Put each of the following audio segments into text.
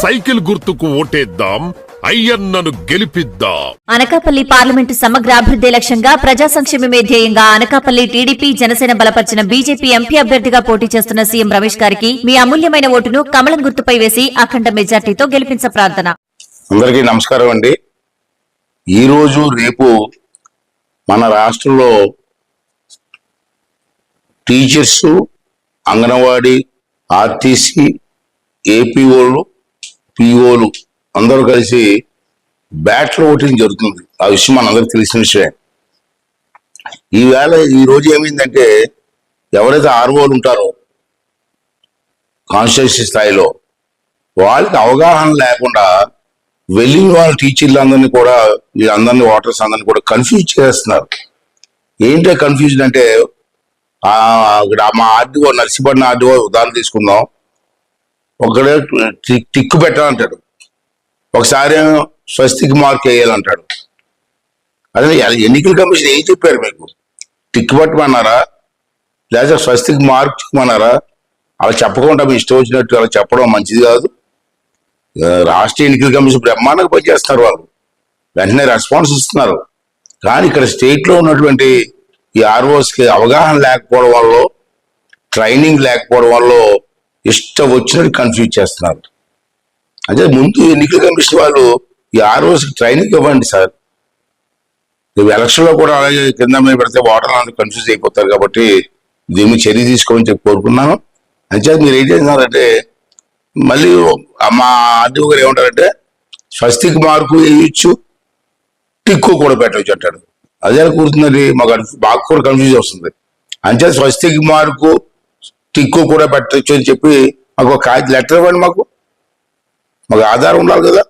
Cycle గుర్తుకు ఓటేద్దాం అయ్యన్నను గెలిపిద్దాం. అనకాపల్లి పార్లమెంటు సమగ్ర అభివృద్ధి లక్ష్యంగా ప్రజా సంక్షేమమే ధ్యేయంగా అనకాపల్లి టీడీపీ జనసేన బలపరిచిన బీజేపీ ఎంపీ అభ్యర్థిగా పోటీ చేస్తున్న సీఎం రమేష్ గారికి మీ అమూల్యమైన ఓటును కమలం గుర్తుపై వేసి అఖండ మెజార్టీతో గెలిపించ ప్రార్థన. అందరికీ నమస్కారం అండి. ఈరోజు రేపు మన రాష్ట్రంలో టీచర్స్ అంగన్వాడీ ఆర్టీసీ ఏపీఓలు పిఓలు అందరూ కలిసి బ్యాట్లో ఓటింగ్ జరుగుతుంది. ఆ విషయం మనందరికి తెలిసిన విషయం ఈవేళ ఈ రోజు ఏమైందంటే ఎవరైతే ఆర్ఓలు ఉంటారో కాన్స్టిట్యూన్సీ స్థాయిలో వాళ్ళకి అవగాహన లేకుండా వెళ్ళిన వాళ్ళ టీచర్లందరినీ కూడా వీళ్ళందరినీ ఓటర్స్ అందరినీ కూడా కన్ఫ్యూజ్ చేస్తున్నారు. ఏంటో కన్ఫ్యూజన్ అంటే ఇక్కడ మా ఆర్డీఓ నర్సిపడిన ఆర్డీఓ ఉదాహరణ తీసుకుందాం. ఒకడే టిక్కు పెట్టాలంటాడు. ఒకసారి స్వస్తికి మార్క్ వేయాలంటాడు. అదే ఎన్నికల కమిషన్ ఏం చెప్పారు మీకు? టిక్కు పెట్టమన్నారా? లేదా స్వస్తికి మార్క్ ఇవ్వమన్నారా అలా చెప్పకుండా మీ ఇష్టం వచ్చినట్టు అలా చెప్పడం మంచిది కాదు. రాష్ట్ర ఎన్నికల కమిషన్ బ్రహ్మాండంగా పనిచేస్తున్నారు వాళ్ళు. వెంటనే రెస్పాన్స్ ఇస్తున్నారు. కానీ ఇక్కడ స్టేట్లో ఉన్నటువంటి ఈ ఆర్ఓస్కి అవగాహన లేకపోవడం వల్ల ట్రైనింగ్ లేకపోవడం వల్ల ఇష్టం వచ్చినట్టు కన్ఫ్యూజ్ చేస్తున్నారు. అదే ముందు ఎన్నికల కమిషన్ వాళ్ళు ఈ ఆర్ఓస్ రోజుకి ట్రైనింగ్ ఇవ్వండి సార్. రేపు ఎలక్షన్లో కూడా అలాగే కింద మీద పెడితే ఓటర్ అందరూ కన్ఫ్యూజ్ అయిపోతారు కాబట్టి దీన్ని చర్య తీసుకోమని చెప్పి కోరుకున్నాను. అంచేత మీరు ఏం చేస్తున్నారంటే మళ్ళీ మా ఆర్డీఓ గారు ఏమంటారంటే స్వస్తిక్ మార్కు వేయచ్చు టిక్కు కూడా పెట్టవచ్చు అంటాడు. అదే కూర్చున్నది మాకు అనిపి- మాకు కూడా కన్ఫ్యూజ్ వస్తుంది. అంతే స్వస్తిక్ మార్కు టిక్కు కూడా పెట్టచ్చు అని చెప్పి మాకు ఒక లెటర్ ఇవ్వండి మాకు. మాకు ఆధారం ఉండాలి కదా.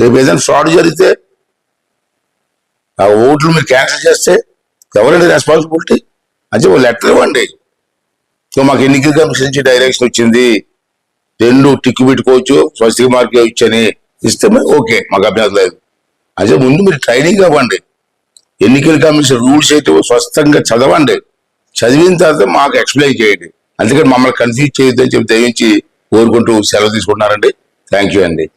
రేపు ఏదైనా ఫ్రాడ్ జరిగితే ఆ ఓట్లు మీరు క్యాన్సిల్ చేస్తే ఎవరండి రెస్పాన్సిబిలిటీ అంటే ఒక లెటర్ ఇవ్వండి. సో మాకు ఎన్నికల కమిషన్ నుంచి డైరెక్షన్ వచ్చింది. రెండు టిక్కు పెట్టుకోవచ్చు స్వస్తిక మార్కే ఇచ్చని ఇస్తే ఓకే మాకు అభ్యంతరం లేదు. అదే ముందు మీరు ట్రైనింగ్ అవ్వండి. ఎన్నికల కమిషన్ రూల్స్ అయితే స్వస్థంగా చదవండి. చదివిన తర్వాత మాకు ఎక్స్ప్లెయిన్ చేయండి. అందుకని మమ్మల్ని కన్ఫ్యూజ్ చేయొద్దని చెప్పి దయించి కోరుకుంటూ సెలవు తీసుకుంటున్నారండి. థ్యాంక్ యూ అండి.